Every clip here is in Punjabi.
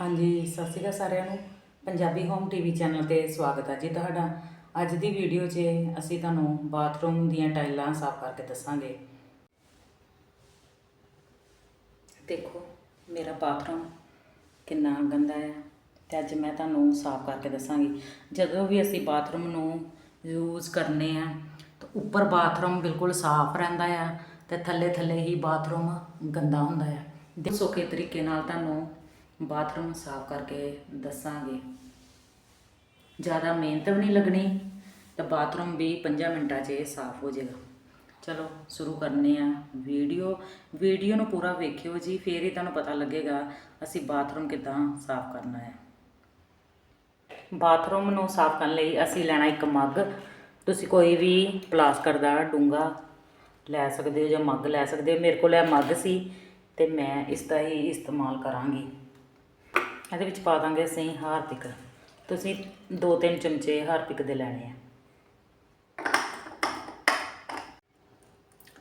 ਹਾਂਜੀ, ਸਤਿ ਸ਼੍ਰੀ ਅਕਾਲ ਸਾਰਿਆਂ ਨੂੰ। ਪੰਜਾਬੀ ਹੋਮ ਟੀਵੀ ਚੈਨਲ ਤੇ ਸਵਾਗਤ ਹੈ ਜੀ ਤੁਹਾਡਾ। ਅੱਜ ਦੀ ਵੀਡੀਓ 'ਚ ਅਸੀਂ ਤੁਹਾਨੂੰ ਬਾਥਰੂਮ ਦੀਆਂ ਟਾਈਲਾਂ ਸਾਫ਼ ਕਰਕੇ ਦੱਸਾਂਗੇ। ਦੇਖੋ, ਮੇਰਾ ਬਾਥਰੂਮ ਕਿੰਨਾ ਗੰਦਾ ਹੈ ਤੇ ਅੱਜ ਮੈਂ ਤੁਹਾਨੂੰ ਸਾਫ਼ ਕਰਕੇ ਦੱਸਾਂਗੀ। ਜਦੋਂ ਵੀ ਅਸੀਂ ਬਾਥਰੂਮ ਨੂੰ ਯੂਜ਼ ਕਰਨੇ ਆ, ਤਾਂ ਉੱਪਰ ਬਾਥਰੂਮ ਬਿਲਕੁਲ ਸਾਫ਼ ਰਹਿੰਦਾ ਆ ਤੇ ਥੱਲੇ ਥੱਲੇ ਹੀ ਬਾਥਰੂਮ ਗੰਦਾ ਹੁੰਦਾ ਆ। ਦੇ ਸੌਖੇ ਤਰੀਕੇ ਨਾਲ ਤੁਹਾਨੂੰ ਬਾਥਰੂਮ ਸਾਫ਼ ਕਰਕੇ ਦੱਸਾਂਗੇ। ਜ਼ਿਆਦਾ ਮਿਹਨਤ ਵੀ ਨਹੀਂ ਲੱਗਣੀ, ਤਾਂ ਬਾਥਰੂਮ ਵੀ 5 ਮਿੰਟਾਂ 'ਚ ਸਾਫ਼ ਹੋ ਜਾਏਗਾ। ਚਲੋ, ਸ਼ੁਰੂ ਕਰਨੇ ਆ ਵੀਡੀਓ। ਵੀਡੀਓ ਨੂੰ ਪੂਰਾ ਵੇਖਿਓ ਜੀ, ਫੇਰ ਹੀ ਤੁਹਾਨੂੰ ਪਤਾ ਲੱਗੇਗਾ ਅਸੀਂ ਬਾਥਰੂਮ ਕਿਦਾਂ ਸਾਫ਼ ਕਰਨਾ ਹੈ। ਬਾਥਰੂਮ ਨੂੰ ਸਾਫ਼ ਕਰਨ ਲਈ ਅਸੀਂ ਲੈਣਾ ਇੱਕ ਮੱਗ। ਤੁਸੀਂ ਕੋਈ ਵੀ ਪਲਾਸਟਿਕ ਦਾ ਡੂੰਗਾ ਲੈ ਸਕਦੇ ਹੋ ਜਾਂ ਮੱਗ ਲੈ ਸਕਦੇ ਹੋ। ਮੇਰੇ ਕੋਲ ਇਹ ਮੱਗ ਸੀ ਤੇ ਮੈਂ ਇਸ ਦਾ ਹੀ ਇਸਤੇਮਾਲ ਕਰਾਂਗੀ। ਇਹਦੇ ਵਿੱਚ ਪਾ ਦਾਂਗੇ ਅਸੀਂ ਹਾਰਪਿਕ। ਤੁਸੀਂ 2-3 ਚਮਚੇ ਹਾਰਪਿਕ ਦੇ ਲੈਣੇ ਆ।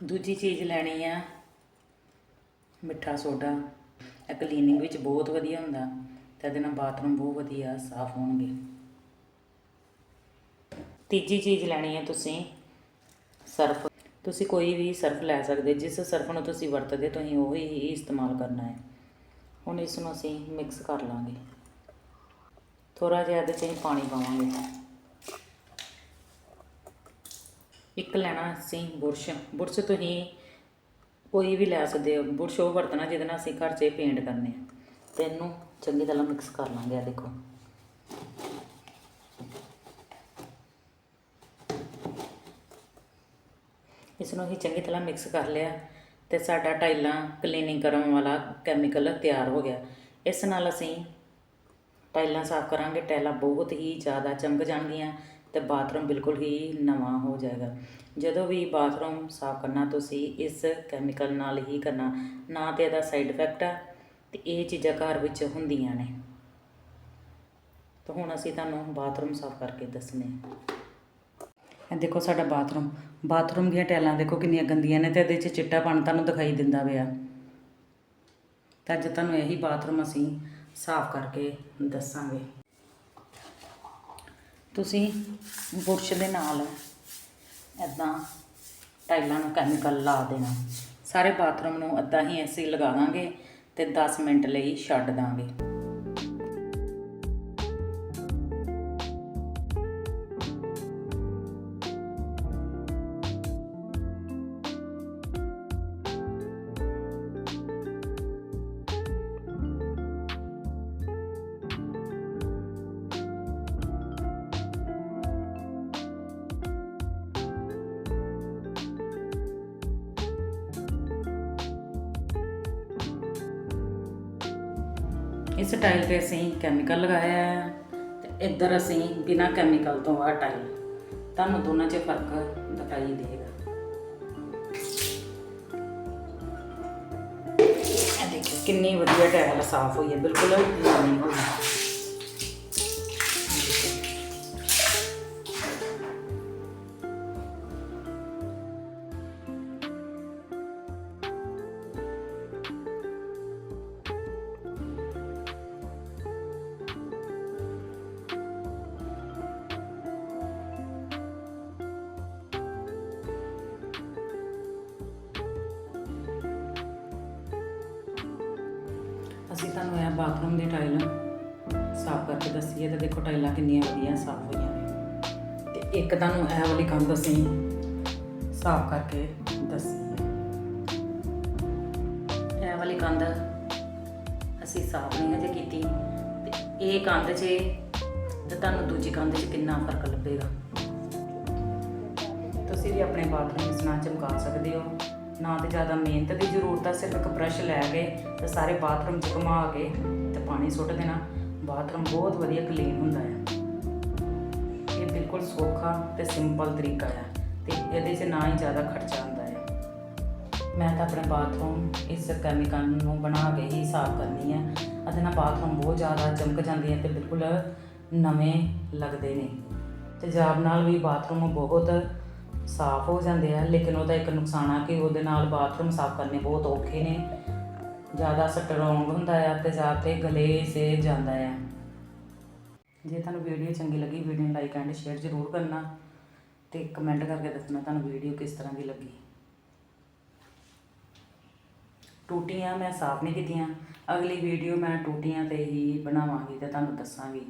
ਦੂਜੀ ਚੀਜ਼ ਲੈਣੀ ਆ ਮਿੱਠਾ ਸੋਡਾ। ਇਹ ਕਲੀਨਿੰਗ ਵਿੱਚ ਬਹੁਤ ਵਧੀਆ ਹੁੰਦਾ ਤੇ ਇਹਦੇ ਨਾਲ ਬਾਥਰੂਮ ਬਹੁਤ ਵਧੀਆ ਸਾਫ਼ ਹੋਣਗੇ। ਤੀਜੀ ਚੀਜ਼ ਲੈਣੀ ਹੈ ਤੁਸੀਂ ਸਰਫ। ਤੁਸੀਂ ਕੋਈ ਵੀ ਸਰਫ ਲੈ ਸਕਦੇ, ਜਿਸ ਸਰਫ ਨੂੰ ਤੁਸੀਂ ਵਰਤਦੇ, ਤੁਸੀਂ ਉਹੀ ਹੀ ਇਸਤੇਮਾਲ ਕਰਨਾ ਹੈ। ਹੁਣ ਇਸ ਨੂੰ ਅਸੀਂ ਮਿਕਸ ਕਰ ਲਾਂਗੇ। ਥੋੜਾ ਜਿਹਾ ਇਹਦੇ 'ਚ ਅਸੀਂ ਪਾਣੀ ਪਾਵਾਂਗੇ। ਇੱਕ ਲੈਣਾ ਅਸੀਂ ਬੁਰਸ਼। ਬੁਰਸ਼ ਤੁਸੀਂ ਕੋਈ ਵੀ ਲੈ ਸਕਦੇ ਹੋ। ਬੁਰਸ਼ ਉਹ ਵਰਤਣਾ ਜਿਹਦੇ ਨਾਲ ਅਸੀਂ ਘਰ 'ਚ ਪੇਂਟ ਕਰਨੇ ਆ। ਤੇ ਇਹਨੂੰ ਚੰਗੀ ਤਰ੍ਹਾਂ ਮਿਕਸ ਕਰ ਲਾਂਗੇ ਆ ਦੇਖੋ। ਇਸ ਨੂੰ ਅਸੀਂ ਚੰਗੀ ਤਰ੍ਹਾਂ ਮਿਕਸ ਕਰ ਲਿਆ। ਤੇ ਸਾਡਾ ਟਾਈਲਾਂ ਕਲੀਨਿੰਗ ਕਰਨ ਵਾਲਾ ਕੈਮੀਕਲ ਤਿਆਰ ਹੋ ਗਿਆ। ਇਸ ਨਾਲ ਅਸੀਂ ਟਾਈਲਾਂ ਸਾਫ਼ ਕਰਾਂਗੇ, ਟਾਈਲਾਂ ਬਹੁਤ ਹੀ ਜ਼ਿਆਦਾ ਚਮਕ ਜਾਣਗੀਆਂ ਤੇ ਬਾਥਰੂਮ ਬਿਲਕੁਲ ਹੀ ਨਵਾਂ ਹੋ ਜਾਏਗਾ। ਜਦੋਂ ਵੀ ਬਾਥਰੂਮ ਸਾਫ਼ ਕਰਨਾ, ਤੁਸੀਂ ਇਸ ਕੈਮੀਕਲ ਨਾਲ ਹੀ ਕਰਨਾ। ਨਾ ਤੇ ਇਹਦਾ ਸਾਈਡ ਇਫੈਕਟ ਆ ਤੇ ਇਹ ਚੀਜ਼ਾਂ ਘਰ ਵਿੱਚ ਹੁੰਦੀਆਂ ਨੇ। ਤਾਂ ਹੁਣ ਅਸੀਂ ਤੁਹਾਨੂੰ ਬਾਥਰੂਮ ਸਾਫ਼ ਕਰਕੇ ਦੱਸਨੇ ਇਹ ਦੇਖੋ ਸਾਡਾ ਬਾਥਰੂਮ ਬਾਥਰੂਮ ਦੀਆਂ ਟੈਲਾਂ ਦੇਖੋ ਕਿੰਨੀਆਂ ਗੰਦੀਆਂ ਨੇ ਤੇ ਇਹਦੇ 'ਚ ਚਿੱਟਾ ਚਿੱਟਾਪਣ ਤੁਹਾਨੂੰ ਦਿਖਾਈ ਦਿੰਦਾ ਪਿਆ। ਤਾਂ ਅੱਜ ਤੁਹਾਨੂੰ ਇਹੀ ਬਾਥਰੂਮ ਅਸੀਂ ਸਾਫ਼ ਕਰਕੇ ਦੱਸਾਂਗੇ। ਤੁਸੀਂ ਬੁਰਸ਼ ਦੇ ਨਾਲ ਇਦਾਂ ਟਾਈਲਾਂ ਨੂੰ ਕੈਮੀਕਲ ਲਾ ਦੇਣਾ। ਸਾਰੇ ਬਾਥਰੂਮ ਨੂੰ ਇਦਾਂ ਹੀ ਅਸੀਂ ਲਗਾ ਦਾਂਗੇ ਤੇ 10 ਮਿੰਟ ਲਈ ਛੱਡ ਦਾਂਗੇ। ਇਸ ਟਾਈਲ ਤੇ ਅਸੀਂ ਕੈਮੀਕਲ ਲਗਾਇਆ ਹੈ ਤੇ ਇੱਧਰ ਅਸੀਂ ਬਿਨਾ ਕੈਮੀਕਲ ਤੋਂ ਆ ਟਾਈਲ। ਤੁਹਾਨੂੰ ਦੋਨਾਂ 'ਚ ਫ਼ਰਕ ਦਿਖਾਈ ਦੇਗਾ ਕਿੰਨੀ ਵਧੀਆ ਟਾਈਲ ਸਾਫ਼ ਹੋਈ ਹੈ, ਬਿਲਕੁਲ ਨਵੀਂ ਹੋ। ਅਸੀਂ ਤੁਹਾਨੂੰ ਇਹ ਬਾਥਰੂਮ ਦੇ ਟਾਈਲ ਸਾਫ਼ ਕਰਕੇ ਦੱਸੀ ਹੈ ਤੇ ਦੇਖੋ ਟਾਈਲਾਂ ਕਿੰਨੀਆਂ ਵਧੀਆ ਸਾਫ਼ ਹੋਈਆਂ ਨੇ। ਤੇ ਇੱਕ ਤੁਹਾਨੂੰ ਇਹ ਵਾਲੀ ਕੰਧ ਅਸੀਂ ਸਾਫ਼ ਕਰਕੇ ਦੱਸੀ ਹੈ ਇਹ ਵਾਲੀ ਕੰਧ ਅਸੀਂ ਸਾਫ਼ ਨਹੀਂ ਅਜੇ ਕੀਤੀ, ਤੇ ਇਹ ਕੰਧ 'ਚ ਤੇ ਤੁਹਾਨੂੰ ਦੂਜੀ ਕੰਧ 'ਚ ਕਿੰਨਾ ਫ਼ਰਕ ਲੱਭੇਗਾ? ਤੁਸੀਂ ਵੀ ਆਪਣੇ ਬਾਥਰੂਮ ਇਸ ਨਾਲ ਚਮਕਾ ਸਕਦੇ ਹੋ। ਨਾ ਤੇ ਜ਼ਿਆਦਾ ਮਿਹਨਤ ਦੀ ਜ਼ਰੂਰਤ ਆ, ਸਿਰਫ ਇੱਕ ਬ੍ਰਸ਼ ਲੈ ਕੇ ਤੇ ਸਾਰੇ ਬਾਥਰੂਮ 'ਚ ਘੁਮਾ ਕੇ ਤੇ ਪਾਣੀ ਸੁੱਟ ਦੇਣਾ। ਬਾਥਰੂਮ ਬਹੁਤ ਵਧੀਆ ਕਲੀਨ ਹੁੰਦਾ ਹੈ ਇਹ ਬਿਲਕੁਲ ਸੌਖਾ ਤੇ ਸਿੰਪਲ ਤਰੀਕਾ ਹੈ ਤੇ ਇਹਦੇ 'ਚ ਨਾ ਹੀ ਜ਼ਿਆਦਾ ਖਰਚਾ ਹੁੰਦਾ ਹੈ ਮੈਂ ਤਾਂ ਆਪਣੇ ਬਾਥਰੂਮ ਇਸ ਕੈਮੀਕਲ ਨੂੰ ਬਣਾ ਕੇ ਹੀ ਸਾਫ਼ ਕਰਨੀ ਹੈ ਅਤੇ ਨਾ ਬਾਥਰੂਮ ਬਹੁਤ ਜ਼ਿਆਦਾ ਚਮਕ ਜਾਂਦੇ ਹੈ ਤੇ ਬਿਲਕੁਲ ਨਵੇਂ ਲੱਗਦੇ ਨੇ। ਤੇਜ਼ਾਬ ਨਾਲ ਵੀ ਬਾਥਰੂਮ ਬਹੁਤ ਸਾਫ਼ ਹੋ ਜਾਂਦੇ ਆ, ਲੇਕਿਨ ਉਹਦਾ ਇੱਕ ਨੁਕਸਾਨ ਆ ਕਿ ਉਹਦੇ ਨਾਲ ਬਾਥਰੂਮ ਸਾਫ਼ ਕਰਨੇ ਬਹੁਤ ਔਖੇ ਨੇ। ਜ਼ਿਆਦਾ ਸਟਰੋਂਗ ਹੁੰਦਾ ਆ ਤੇ ਜਾਂ ਤੇ ਗਲੇ ਸੇ ਜਾਂਦਾ ਆ। ਜੇ ਤੁਹਾਨੂੰ ਵੀਡੀਓ ਚੰਗੀ ਲੱਗੀ, ਵੀਡੀਓ ਨੂੰ ਲਾਈਕ ਐਂਡ ਸ਼ੇਅਰ ਜ਼ਰੂਰ ਕਰਨਾ ਤੇ ਕਮੈਂਟ ਕਰਕੇ ਦੱਸਣਾ ਤੁਹਾਨੂੰ ਵੀਡੀਓ ਕਿਸ ਤਰ੍ਹਾਂ ਦੀ ਲੱਗੀ। ਟੂਟੀਆਂ ਮੈਂ ਸਾਫ਼ ਨਹੀਂ ਕੀਤੀਆਂ, ਅਗਲੀ ਵੀਡੀਓ ਮੈਂ ਟੂਟੀਆਂ ਤੇ ਹੀ ਬਣਾਵਾਂਗੀ ਤੇ ਤੁਹਾਨੂੰ ਦੱਸਾਂਗੀ।